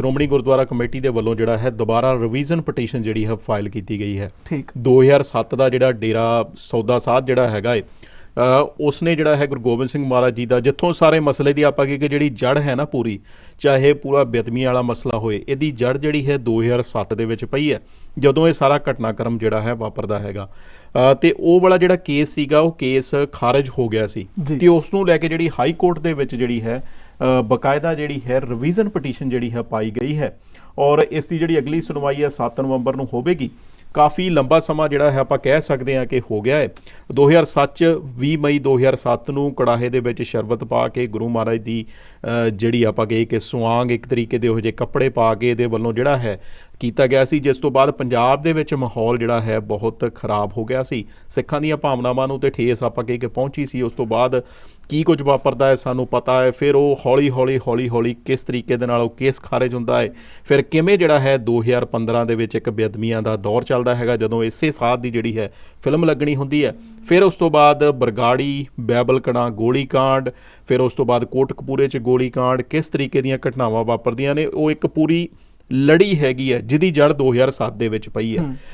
Shiromani Gurdwara committee ਦੇ ਵੱਲੋਂ ਜਿਹੜਾ ਹੈ ਦੁਬਾਰਾ ਰਿਵੀਜ਼ਨ ਪਟੀਸ਼ਨ ਜਿਹੜੀ ਹੈ ਫਾਈਲ ਕੀਤੀ ਗਈ ਹੈ। ਠੀਕ। 2007 ਦਾ ਜਿਹੜਾ ਡੇਰਾ ਸੌਦਾ ਸਾਧ ਜਿਹੜਾ ਹੈਗਾ ਏ ਉਸਨੇ ਜਿਹੜਾ ਹੈ ਗੁਰੂ ਗੋਬਿੰਦ ਸਿੰਘ ਮਹਾਰਾਜ ਜੀ ਦਾ ਜਿੱਥੋਂ ਸਾਰੇ ਮਸਲੇ ਦੀ ਆਪਾਂ ਕਿ ਜਿਹੜੀ ਜੜ ਹੈ ਨਾ ਪੂਰੀ ਚਾਹੇ ਪੂਰਾ ਬੇਦਮੀ ਵਾਲਾ ਮਸਲਾ ਹੋਏ ਇਹਦੀ ਜੜ ਜਿਹੜੀ ਹੈ 2007 ਦੇ ਵਿੱਚ ਪਈ ਹੈ ਜਦੋਂ ਇਹ ਸਾਰਾ ਘਟਨਾਕ੍ਰਮ ਜਿਹੜਾ ਹੈ ਵਾਪਰਦਾ ਹੈਗਾ। ਤੇ ਉਹ ਵਾਲਾ ਜਿਹੜਾ ਕੇਸ ਸੀਗਾ ਉਹ ਕੇਸ ਖਾਰਜ ਹੋ ਗਿਆ ਸੀ। ਤੇ ਉਸ ਨੂੰ ਲੈ ਕੇ ਜਿਹੜੀ ਹਾਈ ਕੋਰਟ ਦੇ ਵਿੱਚ ਜਿਹੜੀ ਹੈ ਬਕਾਇਦਾ ਜਿਹੜੀ ਹੈ ਰਿਵੀਜ਼ਨ ਪਟੀਸ਼ਨ ਜਿਹੜੀ ਹੈ ਪਾਈ ਗਈ ਹੈ। ਔਰ ਇਸ ਦੀ ਜਿਹੜੀ ਅਗਲੀ ਸੁਣਵਾਈ ਹੈ 7 ਨਵੰਬਰ ਨੂੰ ਹੋਵੇਗੀ। ਕਾਫੀ ਲੰਬਾ ਸਮਾਂ ਜਿਹੜਾ ਹੈ ਆਪਾਂ ਕਹਿ ਸਕਦੇ ਹਾਂ ਕਿ ਹੋ ਗਿਆ ਹੈ। 2007 ਚ 20 ਮਈ 2007 ਨੂੰ ਕੜਾਹੇ ਦੇ ਵਿੱਚ ਸ਼ਰਬਤ ਪਾ ਕੇ ਗੁਰੂ ਮਹਾਰਾਜ ਦੀ ਜਿਹੜੀ ਆਪਾਂ ਕਹੇ ਕਿ ਸੁਆਂਗ ਇੱਕ ਤਰੀਕੇ ਦੇ ਉਹ ਜਿਹੇ ਕੱਪੜੇ ਪਾ ਕੇ ਇਹਦੇ ਵੱਲੋਂ ਜਿਹੜਾ ਹੈ ਕੀਤਾ ਗਿਆ ਸੀ, ਜਿਸ ਤੋਂ ਬਾਅਦ ਪੰਜਾਬ ਦੇ ਵਿੱਚ ਮਾਹੌਲ ਜਿਹੜਾ ਹੈ ਬਹੁਤ ਖਰਾਬ ਹੋ ਗਿਆ ਸੀ। ਸਿੱਖਾਂ ਦੀਆਂ ਭਾਵਨਾਵਾਂ ਨੂੰ ਤੇ ਠੇਸ ਆਪਾਂ ਕਹੀ ਕਿ ਪਹੁੰਚੀ ਸੀ। ਉਸ ਤੋਂ ਬਾਅਦ ਕੀ ਕੁਝ ਵਾਪਰਦਾ ਹੈ ਸਾਨੂੰ ਪਤਾ ਹੈ। ਫਿਰ ਉਹ ਹੌਲੀ ਹੌਲੀ ਹੌਲੀ ਹੌਲੀ ਕਿਸ ਤਰੀਕੇ ਦੇ ਨਾਲ ਉਹ ਕੇਸ ਖਾਰਜ ਹੁੰਦਾ ਹੈ? ਫਿਰ ਕਿਵੇਂ ਜਿਹੜਾ ਹੈ 2015 ਦੇ ਵਿੱਚ ਇੱਕ ਬੇਅਦਮੀਆਂ ਦਾ ਦੌਰ ਚੱਲਦਾ ਹੈਗਾ, ਜਦੋਂ ਇਸੇ ਸਾਥ ਦੀ ਜਿਹੜੀ ਹੈ ਫਿਲਮ ਲੱਗਣੀ ਹੁੰਦੀ ਹੈ। ਫਿਰ ਉਸ ਤੋਂ ਬਾਅਦ ਬਰਗਾੜੀ ਬੈਬਲ ਬੈਬਲਕਣਾ ਗੋਲੀकांड ਫਿਰ ਉਸ ਤੋਂ ਬਾਅਦ ਕੋਟਕਪੂਰੇ 'ਚ ਗੋਲੀकांड ਕਿਸ ਤਰੀਕੇ ਦੀਆਂ ਘਟਨਾਵਾਂ ਵਾਪਰਦੀਆਂ ਨੇ, ਉਹ ਇੱਕ ਪੂਰੀ ਲੜੀ ਹੈਗੀ ਹੈ ਜਿਹਦੀ ਜੜ 2007 ਦੇ ਵਿੱਚ ਪਈ ਹੈ।